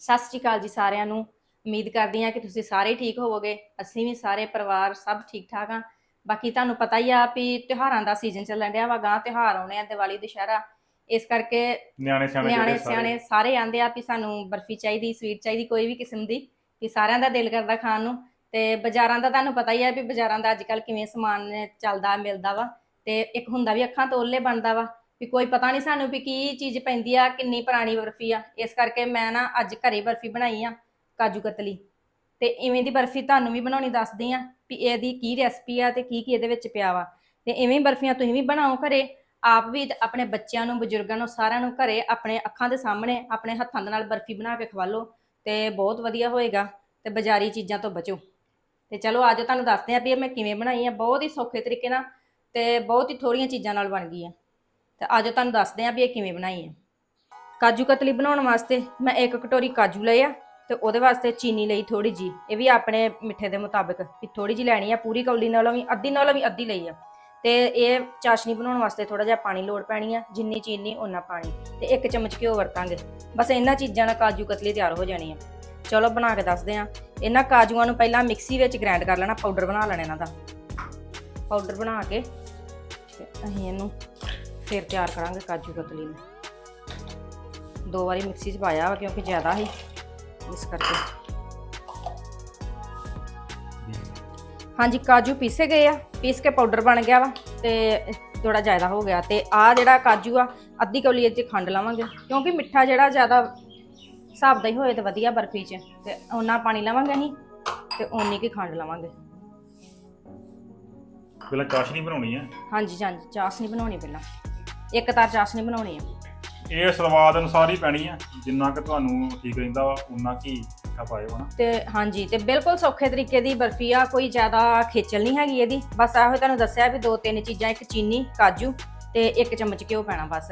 ਸਤਿ ਸ਼੍ਰੀ ਅਕਾਲ ਜੀ ਸਾਰਿਆਂ ਨੂੰ। ਉਮੀਦ ਕਰਦੀ ਹਾਂ ਕਿ ਤੁਸੀਂ ਸਾਰੇ ਠੀਕ ਹੋਵੋਗੇ। ਅਸੀਂ ਵੀ ਸਾਰੇ ਪਰਿਵਾਰ ਸਭ ਠੀਕ ਠਾਕ ਆ ਬਾਕੀ ਤੁਹਾਨੂੰ ਪਤਾ ਹੀ ਆ ਵੀ ਤਿਉਹਾਰਾਂ ਦਾ ਸੀਜ਼ਨ ਚੱਲਣ ਡਿਆ ਵਾ ਗਾਂ ਤਿਉਹਾਰ ਆਉਣੇ ਆ ਦੀਵਾਲੀ ਦੁਸ਼ਹਿਰਾ। ਇਸ ਕਰਕੇ ਨਿਆਣੇ ਸਿਆਣੇ ਨਿਆਣੇ ਸਿਆਣੇ ਸਾਰੇ ਆਂਦੇ ਆ ਵੀ ਸਾਨੂੰ ਬਰਫੀ ਚਾਹੀਦੀ ਸਵੀਟ ਚਾਹੀਦੀ ਕੋਈ ਵੀ ਕਿਸਮ ਦੀ ਵੀ ਸਾਰਿਆਂ ਦਾ ਦਿਲ ਕਰਦਾ ਖਾਣ ਨੂੰ। ਤੇ ਬਾਜ਼ਾਰਾਂ ਦਾ ਤੁਹਾਨੂੰ ਪਤਾ ਹੀ ਆ ਵੀ ਬਾਜ਼ਾਰਾਂ ਦਾ ਅੱਜ ਕੱਲ ਕਿਵੇਂ ਸਮਾਨ ਚੱਲਦਾ ਮਿਲਦਾ ਵਾ। ਤੇ ਇੱਕ ਹੁੰਦਾ ਵੀ ਅੱਖਾਂ ਤੋਂ ਓਲੇ ਬਣਦਾ ਵਾ। ਵੀ ਕੋਈ ਪਤਾ ਨਹੀਂ ਸਾਨੂੰ ਵੀ ਕੀ ਚੀਜ਼ ਪੈਂਦੀ ਆ, ਕਿੰਨੀ ਪੁਰਾਣੀ ਬਰਫੀ ਆ। ਇਸ ਕਰਕੇ ਮੈਂ ਨਾ ਅੱਜ ਘਰੇ ਬਰਫੀ ਬਣਾਈ ਆ, ਕਾਜੂ ਕਤਲੀ। ਤੇ ਇਵੇਂ ਦੀ ਬਰਫੀ ਤੁਹਾਨੂੰ ਵੀ ਬਣਾਉਣੀ ਦੱਸਦੀ ਆ ਵੀ ਇਹਦੀ ਕੀ ਰੈਸਪੀ ਆ ਤੇ ਕੀ ਕੀ ਇਹਦੇ ਵਿੱਚ ਪਿਆ ਵਾ। ਤੇ ਇਵੇਂ ਬਰਫੀਆਂ ਤੁਸੀਂ ਵੀ ਬਣਾਓ ਘਰੇ। ਆਪ ਵੀ ਤੇ ਆਪਣੇ ਬੱਚਿਆਂ ਨੂੰ, ਬਜ਼ੁਰਗਾਂ ਨੂੰ, ਸਾਰਿਆਂ ਨੂੰ ਘਰੇ ਆਪਣੇ ਅੱਖਾਂ ਦੇ ਸਾਹਮਣੇ, ਆਪਣੇ ਹੱਥਾਂ ਦੇ ਨਾਲ ਬਰਫੀ ਬਣਾ ਕੇ ਖਵਾ ਲਓ ਤੇ ਬਹੁਤ ਵਧੀਆ ਹੋਏਗਾ ਤੇ ਬਾਜ਼ਾਰੀ ਚੀਜ਼ਾਂ ਤੋਂ ਬਚੋ। ਤੇ ਚਲੋ ਅੱਜ ਤੁਹਾਨੂੰ ਦੱਸਦੇ ਆ ਵੀ ਇਹ ਮੈਂ ਕਿਵੇਂ ਬਣਾਈ ਆ। ਬਹੁਤ ਹੀ ਸੌਖੇ ਤਰੀਕੇ ਨਾਲ ਤੇ ਬਹੁਤ ਹੀ ਥੋੜੀਆਂ ਚੀਜ਼ਾਂ ਨਾਲ ਬਣ ਗਈ ਆ। ਤੇ ਅੱਜ ਤੁਹਾਨੂੰ ਦੱਸਦੇ ਆ ਵੀ ਇਹ ਕਿਵੇਂ ਬਣਾਈ ਹੈ। ਕਾਜੂ ਕਤਲੀ ਬਣਾਉਣ ਵਾਸਤੇ ਮੈਂ ਇੱਕ ਕਟੋਰੀ ਕਾਜੂ ਲਏ ਆ ਤੇ ਉਹਦੇ ਵਾਸਤੇ ਚੀਨੀ ਲਈ ਥੋੜੀ ਜੀ ਇਹ ਵੀ ਆਪਣੇ ਮਿੱਠੇ ਦੇ ਮੁਤਾਬਕ ਵੀ ਥੋੜੀ ਜੀ ਲੈਣੀ ਆ, ਪੂਰੀ ਕੌਲੀ ਨਾਲੋਂ ਵੀ, ਅੱਧੀ ਨਾਲੋਂ ਵੀ ਅੱਧੀ ਲਈ ਆ। ਤੇ ਇਹ ਚਾਸ਼ਨੀ ਬਣਾਉਣ ਵਾਸਤੇ ਥੋੜਾ ਜਿਹਾ ਪਾਣੀ ਲੋੜ ਪੈਣੀ ਆ, ਜਿੰਨੀ ਚੀਨੀ ਓਨਾ ਪਾਣੀ। ਤੇ ਇੱਕ ਚਮਚ ਘਿਓ ਵਰਤਾਂਗੇ। ਬਸ ਇਹਨਾਂ ਚੀਜ਼ਾਂ ਨਾਲ ਕਾਜੂ ਕਤਲੀ ਤਿਆਰ ਹੋ ਜਾਣੀ ਆ। ਚਲੋ ਬਣਾ ਕੇ ਦੱਸਦੇ ਆ। ਇਹਨਾਂ ਕਾਜੂਆਂ ਨੂੰ ਪਹਿਲਾਂ ਮਿਕਸੀ ਵਿੱਚ ਗ੍ਰਾਈਂਡ ਕਰ ਲੈਣਾ, ਪਾਊਡਰ ਬਣਾ ਲੈਣਾ ਇਹਨਾਂ ਦਾ। ਪਾਊਡਰ ਬਣਾ ਕੇ ਅਸੀਂ ਇਹਨੂੰ ਫਿਰ ਤਿਆਰ ਕਰਾਂਗੇ ਕਾਜੂ ਕਤਲੀ ਨੂੰ। ਦੋ ਵਾਰੀ ਮਿਕਸੀ 'ਚ ਪਾਇਆ ਵਾ ਕਿਉਂਕਿ ਜ਼ਿਆਦਾ ਸੀ ਇਸ ਕਰਕੇ। ਹਾਂਜੀ ਕਾਜੂ ਪੀਸੇ ਗਏ ਆ ਪੀਸ ਕੇ ਪਾਊਡਰ ਬਣ ਗਿਆ ਵਾ ਤੇ ਥੋੜਾ ਜ਼ਿਆਦਾ ਹੋ ਗਿਆ ਤੇ ਆ ਜਿਹੜਾ ਕਾਜੂ ਆ ਅੱਧੀ ਕੌਲੀ ਇਹ 'ਚ ਖੰਡ ਲਾਵਾਂਗੇ ਕਿਉਂਕਿ ਮਿੱਠਾ ਜਿਹੜਾ ਜ਼ਿਆਦਾ ਹਿਸਾਬ ਦਾ ਹੀ ਹੋਏ ਤੇ ਵਧੀਆ ਬਰਫੀ 'ਚ ਤੇ ਉਹਨਾਂ ਪਾਣੀ ਲਾਵਾਂਗੇ ਅਸੀਂ ਤੇ ਓਨੀ ਕੀ ਖੰਡ ਲਾਵਾਂਗੇ। ਪਹਿਲਾਂ ਚਾਸ਼ਨੀ ਬਣਾਉਣੀ ਹੈ ਹਾਂਜੀ ਹਾਂਜੀ ਚਾਸ਼ਨੀ ਬਣਾਉਣੀ ਪਹਿਲਾਂ। ਇੱਕ ਤਾਰ ਚਾਸ਼ਨੀ ਬਣਾਉਣੀ ਆ। ਇਹ ਸਵਾਦ ਅਨੁਸਾਰ ਹੀ ਪੈਣੀ ਹੈ ਜਿੰਨਾ ਕਿ ਤੁਹਾਨੂੰ ਠੀਕ ਰਹਿੰਦਾ ਵਾ ਉਨਾ ਕੀ ਮਿੱਠਾ ਪਾਇਓ ਹਨਾ। ਤੇ ਹਾਂਜੀ ਤੇ ਬਿਲਕੁਲ ਸੌਖੇ ਤਰੀਕੇ ਦੀ ਬਰਫੀ ਆ ਕੋਈ ਜ਼ਿਆਦਾ ਖੇਚਲ ਨਹੀਂ ਹੈਗੀ ਇਹਦੀ। ਬਸ ਇਹੋ ਤੁਹਾਨੂੰ ਦੱਸਿਆ ਵੀ ਦੋ ਤਿੰਨ ਚੀਜ਼ਾਂ ਇੱਕ ਚੀਨੀ ਕਾਜੂ ਤੇ ਇੱਕ ਚਮਚ ਘਿਓ ਪੈਣਾ ਬਸ।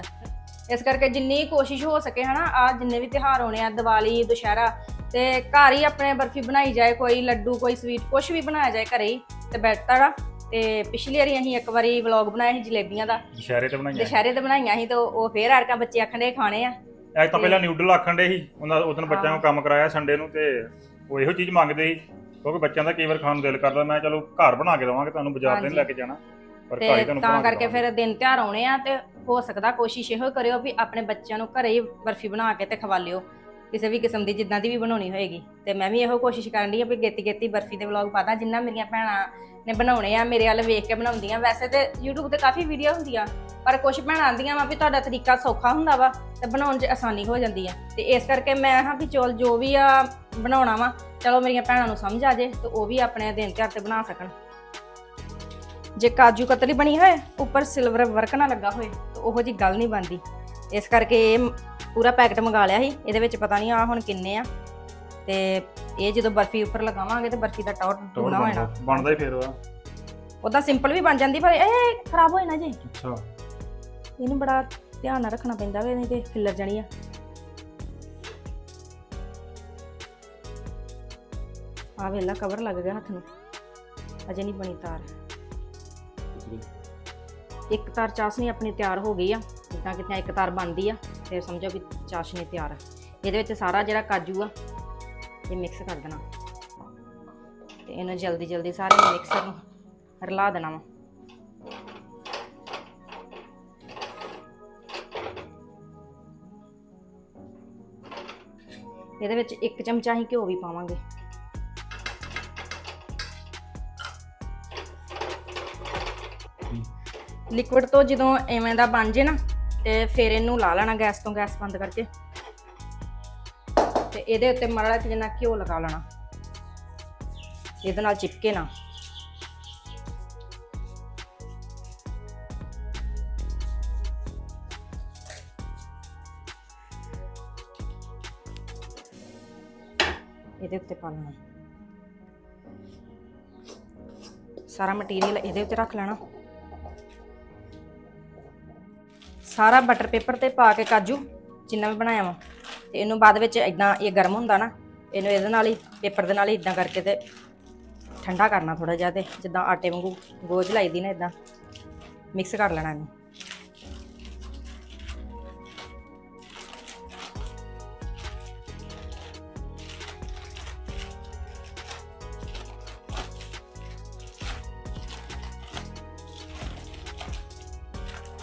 ਇਸ ਕਰਕੇ ਜਿੰਨੀ ਕੋਸ਼ਿਸ਼ ਹੋ ਸਕੇ ਹਨਾ ਆ ਜਿੰਨੇ ਵੀ ਤਿਉਹਾਰ ਹੋਣੇ ਆ ਦੀਵਾਲੀ ਦੁਸ਼ਹਿਰਾ ਤੇ ਘਰ ਹੀ ਆਪਣੇ ਬਰਫੀ ਬਣਾਈ ਜਾਏ ਕੋਈ ਲੱਡੂ ਕੋਈ ਸਵੀਟ ਕੁਝ ਵੀ ਬਣਾਇਆ ਜਾਏ ਘਰੇ ਹੀ ਤੇ ਬਿਹਤਰ ਆ ਤੇ ਪਿਛਲੀ ਵਾਰੀ ਅਸੀਂ ਇੱਕ ਵਾਰੀ ਵਲੌਗ ਬਣਾਇਆ ਸੀ ਜਲੇਬੀਆਂ ਦਾ। ਦੁਸ਼ਹਿਰੇ ਤੇ ਬਣਾਈਆਂ ਦੁਸ਼ਹਿਰੇ ਤੇ ਬਣਾਈਆਂ ਸੀ ਤੇ ਉਹ ਫੇਰ ਆਰਕਾ ਬੱਚੇ ਆਖਣ ਖਾਣੇ ਆ। ਇੱਕ ਤਾਂ ਪਹਿਲਾਂ ਨਿਊਡਲ ਆਖਣ ਦੇ ਸੀ। ਉਹਨਾਂ ਉਦੋਂ ਬੱਚਿਆਂ ਨੂੰ ਕੰਮ ਕਰਾਇਆ ਸੰਡੇ ਨੂੰ ਤੇ ਉਹ ਇਹੋ ਚੀਜ਼ ਮੰਗਦੇ ਸੀ। ਕਿਉਂਕਿ ਬੱਚਿਆਂ ਦਾ ਕਈ ਵਾਰ ਖਾਣ ਨੂੰ ਦਿਲ ਕਰਦਾ। ਮੈਂ ਚਲੋ ਘਰ ਬਣਾ ਕੇ ਦਵਾਂਗੇ ਤੁਹਾਨੂੰ ਬਾਜ਼ਾਰ ਤੇ ਨਹੀਂ। ਲੈ ਕੇ ਜਾਣਾ। ਪਰ ਘਰ ਹੀ ਤੁਹਾਨੂੰ ਤਾਂ ਕਰਕੇ। ਫਿਰ ਦਿਨ ਤਿਉਹਾਰ ਆਉਣੇ ਆ ਤੇ ਹੋ ਸਕਦਾ ਕੋਸ਼ਿਸ਼ ਇਹੋ ਕਰਿਓ ਵੀ ਆਪਣੇ ਬੱਚਿਆਂ ਨੂੰ ਘਰੇ ਹੀ ਬਰਫੀ ਬਣਾ ਕੇ ਤੇ ਖਵਾ ਲਿਓ। ਕਿਸੇ ਵੀ ਕਿਸਮ ਦੀ ਜਿੱਦਾਂ ਦੀ ਵੀ ਬਣਾਉਣੀ ਹੋਏਗੀ। ਤੇ ਮੈਂ ਵੀ ਇਹੋ ਕੋਸ਼ਿਸ਼ ਕਰਨ ਦੀ ਆ ਵੀ ਗੇਤੀ ਗੇਤੀ ਬਰਫੀ ਦੇ ਵਲੌਗ ਪਾਦਾ। ਜਿੰਨਾ ਮੇਰੀਆਂ ਭੈਣਾਂ ਨੇ ਬਣਾਉਣੇ ਆ, ਮੇਰੇ ਵੱਲ ਵੇਖ ਕੇ ਬਣਾਉਂਦੀਆਂ। ਵੈਸੇ ਤੇ YouTube ਤੇ ਕਾਫੀ ਵੀਡੀਓ ਹੁੰਦੀਆਂ, ਪਰ ਕੁਝ ਭੈਣਾਂ ਆਂਦੀਆਂ ਵਾ ਵੀ ਤੁਹਾਡਾ ਤਰੀਕਾ ਸੌਖਾ ਹੁੰਦਾ ਵਾ ਤੇ ਬਣਾਉਣ 'ਚ ਆਸਾਨੀ ਹੋ ਜਾਂਦੀ ਆ। ਤੇ ਇਸ ਕਰਕੇ ਮੈਂ ਹਾਂ ਵੀ ਚੋਲ ਜੋ ਵੀ ਆ ਬਣਾਉਣਾ ਵਾ, ਚਲੋ ਮੇਰੀਆਂ ਭੈਣਾਂ ਨੂੰ ਸਮਝ ਆ ਜੇ ਤੇ ਉਹ ਵੀ ਆਪਣੇ ਦਿਨ ਤਿਉਹਾਰ ਤੇ ਬਣਾ ਸਕਣ। ਜੇ ਕਾਜੂ ਕਤਲੀ ਬਣੀ ਹੋਏ, ਉੱਪਰ ਸਿਲਵਰ ਵਰਕ ਨਾ ਲੱਗਾ ਹੋਏ, ਤਾਂ ਉਹੋ ਜੀ ਗੱਲ ਨਹੀਂ ਬਣਦੀ। ਇਸ ਕਰਕੇ ਇਹ ਪੂਰਾ ਪੈਕਟ ਮੰਗਾ ਲਿਆ ਸੀ, ਇਹਦੇ ਵਿੱਚ ਪਤਾ ਨਹੀਂ ਆ ਹੁਣ ਕਿੰਨੇ ਆ। ਤੇ ਇਹ ਜਦੋਂ ਬਰਫੀ ਉੱਪਰ ਲਗਾਵਾਂਗੇ ਤੇ ਬਰਫੀ ਦਾ ਟੌਰ ਦੂਣਾ ਹੋਣਾ। ਬਣਦਾ ਹੀ ਫਿਰ ਉਹ ਉਹਦਾ ਸਿੰਪਲ ਵੀ ਬਣ ਜਾਂਦੀ ਪਰ ਇਹ ਖਰਾਬ ਹੋ ਜਾਣਾ ਜੀ। ਅੱਛਾ। ਇਹਨੂੰ ਬੜਾ ਧਿਆਨ ਨਾਲ ਰੱਖਣਾ ਪੈਂਦਾ ਵੇ ਨਹੀਂ ਤੇ ਖਿੱਲਰ ਜਾਣੀ ਆ। ਆ ਵੇਲਾ ਕਵਰ ਲੱਗ ਗਿਆ ਹੱਥ ਨੂੰ। ਅਜੇ ਨਹੀਂ ਬਣੀ ਤਾਰ। ਇੱਕ ਤਾਰ ਚਾਸ਼ਨੀ ਆਪਣੀ ਤਿਆਰ ਹੋ ਗਈ ਆ ਜਿੱਦਾਂ ਕਿਤੇ ਇੱਕ ਤਾਰ ਬਣਦੀ ਆ ਤੇ ਸਮਝੋ ਵੀ ਚਾਸ਼ਨੀ ਤਿਆਰ ਆ। ਇਹਦੇ ਵਿੱਚ ਸਾਰਾ ਜਿਹੜਾ ਕਾਜੂ ਆ ਇਹ ਮਿਕਸ ਕਰ ਦੇਣਾ। ਤੇ ਇਹਨੂੰ ਜਲਦੀ ਜਲਦੀ ਸਾਰੇ ਮਿਕਸਰ ਨੂੰ ਰਲਾ ਦੇਣਾ ਵਾ। ਇਹਦੇ ਵਿੱਚ ਇੱਕ ਚਮਚਾ ਹੀ ਘਿਓ ਵੀ ਪਾਵਾਂਗੇ। ਲਿਕਵਿਡ ਤੋਂ ਜਦੋਂ ਐਵੇਂ ਦਾ ਬਣ ਜੇ ਨਾ ਤੇ ਫਿਰ ਇਹਨੂੰ ਲਾ ਲੈਣਾ ਗੈਸ ਤੋਂ ਗੈਸ ਬੰਦ ਕਰਕੇ। ਇਹਦੇ ਉੱਤੇ ਮਾੜਾ ਜਿਹਾ ਜਿੰਨਾ ਘਿਓ ਲਗਾ ਲੈਣਾ। ਇਹਦੇ ਨਾਲ ਚਿਪਕੇ ਨਾ। ਇਹਦੇ ਉੱਤੇ ਪਾ ਲੈਣਾ। ਸਾਰਾ ਮਟੀਰੀਅਲ ਇਹਦੇ ਉੱਤੇ ਰੱਖ ਲੈਣਾ। ਸਾਰਾ ਬਟਰ ਪੇਪਰ ਤੇ ਪਾ ਕੇ ਕਾਜੂ, ਜਿੰਨਾ ਵੀ ਬਣਾਇਆ ਵਾ। ਤੇ ਇਹਨੂੰ ਬਾਅਦ ਵਿੱਚ ਇਦਾਂ ਇਹ ਗਰਮ ਹੁੰਦਾ ਨਾ, ਇਹਨੂੰ ਇਹਦੇ ਨਾਲ ਹੀ ਪੇਪਰ ਦੇ ਨਾਲ ਹੀ ਇਦਾਂ ਕਰਕੇ ਤੇ ਠੰਡਾ ਕਰਨਾ ਥੋੜਾ ਜਿਹਾ ਤੇ ਜਿੱਦਾਂ ਆਟੇ ਵਾਂਗੂ ਗੋਝ ਲਾਈ ਦੀ ਨਾ ਇਦਾਂ ਮਿਕਸ ਕਰ ਲੈਣਾ ਇਹਨੂੰ।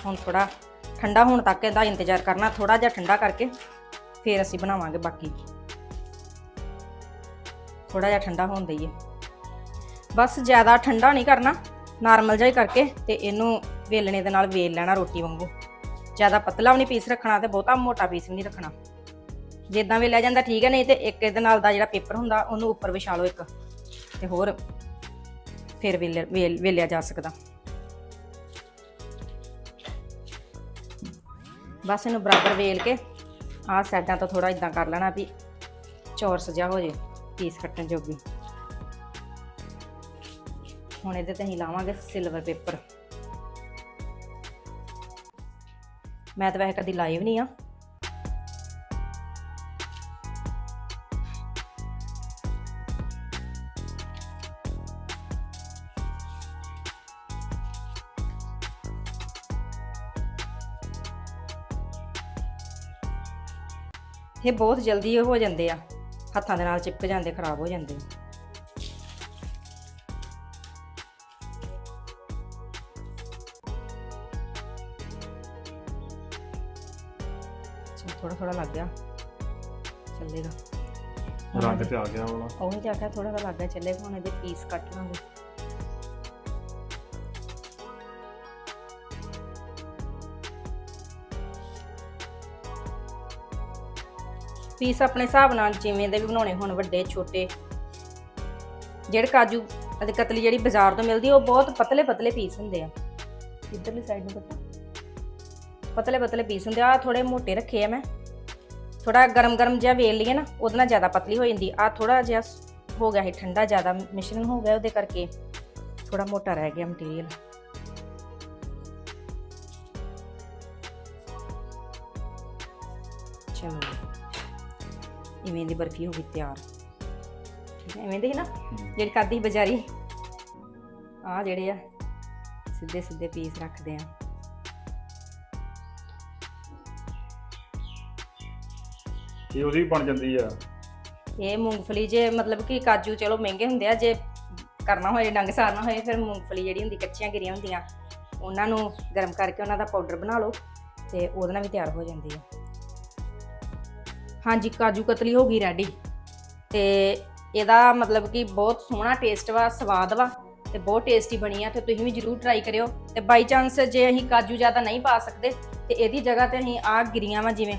ਹੁਣ ਥੋੜਾ ਠੰਡਾ ਹੋਣ ਤੱਕ ਇਹਦਾ ਇੰਤਜ਼ਾਰ ਕਰਨਾ ਥੋੜਾ ਜਿਹਾ ਠੰਡਾ ਕਰਕੇ ਫਿਰ ਅਸੀਂ ਬਣਾਵਾਂਗੇ ਬਾਕੀ। ਥੋੜਾ ਜਿਹਾ ਠੰਡਾ ਹੋਣ ਦਈਏ। ਬਸ ਜ਼ਿਆਦਾ ਠੰਡਾ ਨਹੀਂ ਕਰਨਾ, ਨਾਰਮਲ ਜਿਹਾ ਹੀ ਕਰਕੇ ਤੇ ਇਹਨੂੰ ਵੇਲਣੇ ਦੇ ਨਾਲ ਵੇਲ ਲੈਣਾ ਰੋਟੀ ਵਾਂਗੂ। ਜ਼ਿਆਦਾ ਪਤਲਾ ਵੀ ਨਹੀਂ ਪੀਸ ਰੱਖਣਾ ਤੇ ਬਹੁਤਾ ਮੋਟਾ ਪੀਸ ਵੀ ਨਹੀਂ ਰੱਖਣਾ। ਜਿੱਦਾਂ ਵੇਲਿਆ ਜਾਂਦਾ ਠੀਕ ਹੈ, ਨਹੀਂ ਤੇ ਇੱਕ ਇਹਦੇ ਨਾਲ ਦਾ ਜਿਹੜਾ ਪੇਪਰ ਹੁੰਦਾ ਉਹਨੂੰ ਉੱਪਰ ਵਿਛਾ ਲਓ ਇੱਕ ਤੇ ਹੋਰ ਫਿਰ ਵੇਲ, ਵੇਲ- ਵੇਲਿਆ ਜਾ ਸਕਦਾ। ਬਸ ਇਹਨੂੰ ਬਰਾਬਰ ਵੇਲ ਕੇ ਆਹ ਸਾਈਡਾਂ ਤੋਂ ਥੋੜਾ ਇਦਾਂ ਕਰ ਲੈਣਾ ਵੀ ਚੌਰ ਸਜਾ ਹੋ ਜੇ, ਪੀਸ ਕੱਟਣ ਜੋਗੀ। ਹੁਣ ਇਹਦੇ ਤੇ ਅਸੀਂ ਲਾਵਾਂਗੇ ਸਿਲਵਰ ਪੇਪਰ ਮੈਂ ਤਾਂ ਵੈਸੇ ਕਦੀ ਲਾਈ ਵੀ ਨਹੀਂ ਆ। ਇਹ ਬਹੁਤ ਜਲਦੀ ਹੋ ਜਾਂਦੇ ਆ। ਹੱਥਾਂ ਦੇ ਨਾਲ ਚਿਪਕ ਜਾਂਦੇ ਖਰਾਬ ਹੋ ਜਾਂਦੇ। ਥੋੜਾ ਥੋੜਾ ਲੱਗ ਗਿਆ। ਚੱਲੇਗਾ। ਰੰਗ ਤੇ ਆ ਗਿਆ ਵਾਲਾ ਉਹੀ ਤੇ ਆਖਿਆ ਥੋੜਾ ਥੋੜਾ ਲੱਗ ਗਿਆ। ਚੱਲੇਗਾ ਹੁਣ ਇਹਦੇ ਪੀਸ ਕੱਟ ਲਾਂਗੇ। ਪੀਸ ਆਪਣੇ ਹਿਸਾਬ ਨਾਲ ਜਿਵੇਂ ਦੇ ਵੀ ਬਣਾਉਣੇ ਹੁਣ ਵੱਡੇ ਛੋਟੇ। ਜਿਹੜੇ ਕਾਜੂ ਅਤੇ ਕਤਲੀ ਜਿਹੜੀ ਬਾਜ਼ਾਰ ਤੋਂ ਮਿਲਦੀ ਉਹ ਬਹੁਤ ਪਤਲੇ ਪਤਲੇ ਪੀਸ ਹੁੰਦੇ ਆ। ਇਧਰਲੀ ਸਾਈਡ ਨੂੰ ਪਤਾ? ਪਤਲੇ ਪਤਲੇ ਪੀਸ ਹੁੰਦੇ ਆ। ਥੋੜੇ ਮੋਟੇ ਰੱਖੇ ਆ ਮੈਂ। ਥੋੜਾ ਗਰਮ ਗਰਮ ਜਿਹਾ ਵੇਲ ਲਈਏ ਨਾ ਉਹਦੇ ਨਾਲ ਜ਼ਿਆਦਾ ਪਤਲੀ ਹੋ ਜਾਂਦੀ। ਆ ਥੋੜਾ ਜਿਹਾ ਹੋ ਗਿਆ ਹੈ ਠੰਡਾ ਜ਼ਿਆਦਾ ਮਿਸ਼ਰਣ ਹੋ ਗਿਆ ਉਹਦੇ ਕਰਕੇ ਥੋੜਾ ਮੋਟਾ ਰਹਿ ਗਿਆ ਮਟੀਰੀਅਲ ਚਲੋ। ਇਵੇਂ ਦੀ ਬਰਫੀ ਹੋ ਗਈ ਤਿਆਰ। ਠੀਕ ਹੈ ਇਵੇਂ ਦੀ ਨਾ ਜਿਹੜੀ ਖਾਦੀ ਬਜ਼ਾਰੀ। ਆ ਜਿਹੜੇ ਆ ਸਿੱਧੇ ਸਿੱਧੇ ਪੀਸ ਰੱਖਦੇ ਆ। ਇਹ ਉਹਦੀ ਬਣ ਜਾਂਦੀ ਆ। ਇਹ ਮੂੰਗਫਲੀ ਜੇ ਮਤਲਬ ਕਿ ਕਾਜੂ ਚਲੋ ਮਹਿੰਗੇ ਹੁੰਦੇ ਆ ਜੇ ਕਰਨਾ ਹੋਏ ਡੰਗ ਸਾਰਨਾ ਹੋਏ ਫਿਰ ਮੂੰਗਫਲੀ ਜਿਹੜੀ ਹੁੰਦੀ ਕੱਚੀਆਂ ਗਿਰੀਆਂ ਹੁੰਦੀਆਂ ਉਹਨਾਂ ਨੂੰ ਗਰਮ ਕਰਕੇ ਉਹਨਾਂ ਦਾ ਪਾਊਡਰ ਬਣਾ ਲਓ ਤੇ ਉਹਦੇ ਨਾਲ ਵੀ ਤਿਆਰ ਹੋ ਜਾਂਦੀ ਹੈ ਹਾਂਜੀ, ਕਾਜੂ ਕਤਲੀ ਹੋ ਗਈ ਰੈਡੀ ਤੇ ਇਹਦਾ ਮਤਲਬ ਕਿ ਬਹੁਤ ਸੋਹਣਾ ਟੇਸਟ ਵਾ, ਸਵਾਦ ਵਾ ਤੇ ਬਹੁਤ ਟੇਸਟੀ ਬਣੀ ਆ ਤੇ ਤੁਸੀਂ ਵੀ ਜਰੂਰ ਟਰਾਈ ਕਰਿਓ। ਤੇ ਬਾਈ ਚਾਂਸ ਜੇ ਅਸੀਂ ਕਾਜੂ ਜ਼ਿਆਦਾ ਨਹੀਂ ਪਾ ਸਕਦੇ, ਤੇ ਇਹਦੀ ਜਗ੍ਹਾ ਤੇ ਅਸੀਂ ਆਹ ਗਿਰੀਆਂ ਵਾ ਜਿਵੇਂ,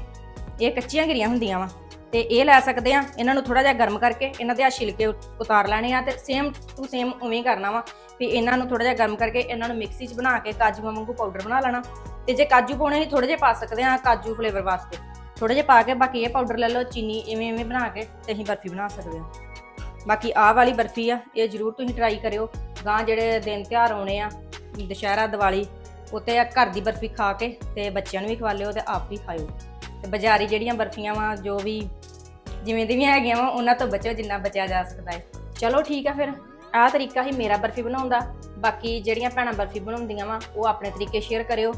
ਇਹ ਕੱਚੀਆਂ ਗਿਰੀਆਂ ਹੁੰਦੀਆਂ ਵਾ। ਤੇ ਇਹ ਲੈ ਸਕਦੇ ਆ, ਇਹਨਾਂ ਨੂੰ ਥੋੜਾ ਜਿਹਾ ਗਰਮ ਕਰਕੇ, ਇਹਨਾਂ ਦੇ ਆ ਛਿਲਕੇ ਉਤਾਰ ਲੈਣੇ ਆ ਤੇ ਸੇਮ ਟੂ ਸੇਮ ਉਵੇਂ ਕਰਨਾ ਵਾ ਵੀ ਇਹਨਾਂ ਨੂੰ ਥੋੜਾ ਜਿਹਾ ਗਰਮ ਕਰਕੇ ਇਹਨਾਂ ਨੂੰ ਮਿਕਸੀ 'ਚ ਬਣਾ ਕੇ ਕਾਜੂਆਂ ਵਾਂਗੂ ਪਾਊਡਰ ਬਣਾ ਲੈਣਾ। ਤੇ ਜੇ ਕਾਜੂ ਪਾਉਣੇ ਅਸੀਂ ਥੋੜੇ ਜਿਹੇ ਪਾ ਸਕਦੇ ਆ ਕਾਜੂ ਫਲੇਵਰ ਵਾਸਤੇ। ਥੋੜੇ ਜਿਹੇ ਪਾ ਕੇ, ਬਾਕੀ ਇਹ ਪਾਊਡਰ ਲੈ ਲਓ, ਚੀਨੀ ਇਵੇਂ ਇਵੇਂ ਬਣਾ ਕੇ ਤੇ ਅਸੀਂ ਬਰਫੀ ਬਣਾ ਸਕਦੇ ਹਾਂ। ਬਾਕੀ ਆਹ ਵਾਲੀ ਬਰਫੀ ਆ, ਇਹ ਜਰੂਰ ਤੁਸੀਂ ਟਰਾਈ ਕਰਿਓ। ਗਾਂ ਜਿਹੜੇ ਦਿਨ ਤਿਉਹਾਰ ਆਉਣੇ ਆ, ਦੁਸ਼ਹਿਰਾ, ਦੀਵਾਲੀ ਉੱਤੇ ਆ ਘਰ ਦੀ ਬਰਫੀ ਖਾ ਕੇ ਤੇ ਬੱਚਿਆਂ ਨੂੰ ਵੀ ਖਵਾ ਲਿਓ ਤੇ ਆਪ ਵੀ ਖਾਇਓ। ਤੇ ਬਾਜ਼ਾਰੀ ਜਿਹੜੀਆਂ ਬਰਫੀਆਂ ਵਾ, ਜੋ ਵੀ ਜਿਵੇਂ ਦੀ ਵੀ ਹੈਗੀਆਂ ਵਾ, ਉਹਨਾਂ ਤੋਂ ਬਚੋ ਜਿੰਨਾ ਬਚਿਆ ਜਾ ਸਕਦਾ ਹੈ। ਚਲੋ ਠੀਕ ਆ ਫਿਰ। ਆਹ ਤਰੀਕਾ ਹੀ ਮੇਰਾ ਬਰਫੀ ਬਣਾਉਂਦਾ ਬਾਕੀ ਜਿਹੜੀਆਂ ਭੈਣਾਂ ਬਰਫੀ ਬਣਾਉਂਦੀਆਂ ਵਾ, ਉਹ ਆਪਣੇ ਤਰੀਕੇ ਸ਼ੇਅਰ ਕਰਿਓ।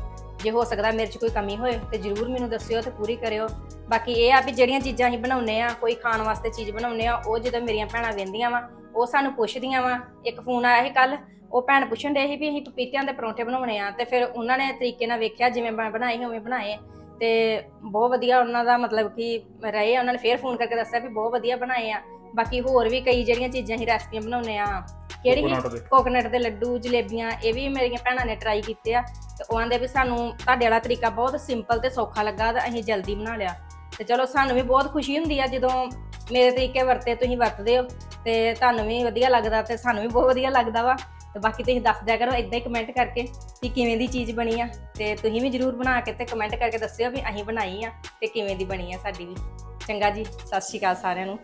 ਜੇ ਹੋ ਸਕਦਾ ਮੇਰੇ 'ਚ ਕੋਈ ਕਮੀ ਹੋਏ ਤੇ ਜਰੂਰ ਮੈਨੂੰ ਦੱਸਿਓ ਤੇ ਪੂਰੀ ਕਰਿਓ। ਬਾਕੀ ਇਹ ਆ ਵੀ ਜਿਹੜੀਆਂ ਚੀਜ਼ਾਂ ਅਸੀਂ ਬਣਾਉਨੇ ਆ, ਕੋਈ ਖਾਣ ਵਾਸਤੇ ਚੀਜ਼ ਬਣਾਉਨੇ ਆ, ਉਹ ਜਦੋਂ ਮੇਰੀਆਂ ਭੈਣਾਂ ਵੇਂਦੀਆਂ ਵਾ, ਉਹ ਸਾਨੂੰ ਪੁੱਛਦੀਆਂ ਵਾ। ਇੱਕ ਫੋਨ ਆਇਆ ਸੀ ਕੱਲ ਉਹ ਭੈਣ ਪੁੱਛਣ ਦੇ ਸੀ ਵੀ ਅਸੀਂ ਪਪੀਤਿਆਂ ਦੇ ਪਰੌਂਠੇ ਬਣਾਉਣੇ ਆ ਤੇ ਫਿਰ ਉਹਨਾਂ ਨੇ ਤਰੀਕੇ ਨਾਲ ਵੇਖਿਆ ਜਿਵੇਂ ਮੈਂ ਬਣਾਏ ਉਵੇਂ ਬਣਾਏ। ਤੇ ਬਹੁਤ ਵਧੀਆ ਉਹਨਾਂ ਦਾ ਮਤਲਬ ਕਿ ਰਹੇ, ਉਹਨਾਂ ਨੇ ਫੇਰ ਫੋਨ ਕਰਕੇ ਦੱਸਿਆ ਵੀ ਬਹੁਤ ਵਧੀਆ ਬਣਾਏ ਆ। ਬਾਕੀ ਹੋਰ ਵੀ ਕਈ ਜਿਹੜੀਆਂ ਚੀਜ਼ਾਂ ਅਸੀਂ ਰੈਸਪੀਆਂ ਬਣਾਉਨੇ ਆ। ਕਿਹੜੀ? ਕੋਕੋਨਟ ਦੇ। ਕੋਕੋਨਟ ਦੇ ਲੱਡੂ ਜਲੇਬੀਆਂ ਇਹ ਵੀ ਮੇਰੀਆਂ ਭੈਣਾਂ ਨੇ ਟਰਾਈ ਕੀਤੇ ਆ। ਤੇ ਉਹ ਆਂਦੇ ਵੀ ਸਾਨੂੰ ਤੁਹਾਡੇ ਵਾਲਾ ਤਰੀਕਾ ਬਹੁਤ ਸਿੰਪਲ ਤੇ ਸੌਖਾ ਲੱਗਾ ਤੇ ਅਸੀਂ ਜਲਦੀ ਬਣਾ ਲਿਆ। ਤੇ ਚਲੋ ਸਾਨੂੰ ਵੀ ਬਹੁਤ ਖੁਸ਼ੀ ਹੁੰਦੀ ਆ ਜਦੋਂ ਮੇਰੇ ਤਰੀਕੇ ਵਰਤੇ ਤੁਸੀਂ ਵਰਤਦੇ ਹੋ। ਤੇ ਤੁਹਾਨੂੰ ਵੀ ਵਧੀਆ ਲੱਗਦਾ ਤੇ ਸਾਨੂੰ ਵੀ ਬਹੁਤ ਵਧੀਆ ਲੱਗਦਾ ਵਾ। ਤੇ ਬਾਕੀ ਤੁਸੀਂ ਦੱਸ ਦਿਆ ਕਰੋ ਇਦਾਂ ਹੀ ਕਮੈਂਟ ਕਰਕੇ ਕਿ ਕਿਵੇਂ ਦੀ ਚੀਜ਼ ਬਣੀ ਆ। ਤੇ ਤੁਸੀਂ ਵੀ ਜਰੂਰ ਬਣਾ ਕੇ ਤੇ ਕਮੈਂਟ ਕਰਕੇ ਦੱਸਿਓ ਵੀ ਅਸੀਂ ਬਣਾਈ ਆ ਤੇ ਕਿਵੇਂ ਦੀ ਬਣੀ ਆ ਸਾਡੀ ਵੀ। ਚੰਗਾ ਜੀ ਸਤਿ ਸ਼੍ਰੀ ਅਕਾਲ ਸਾਰਿਆਂ ਨੂੰ।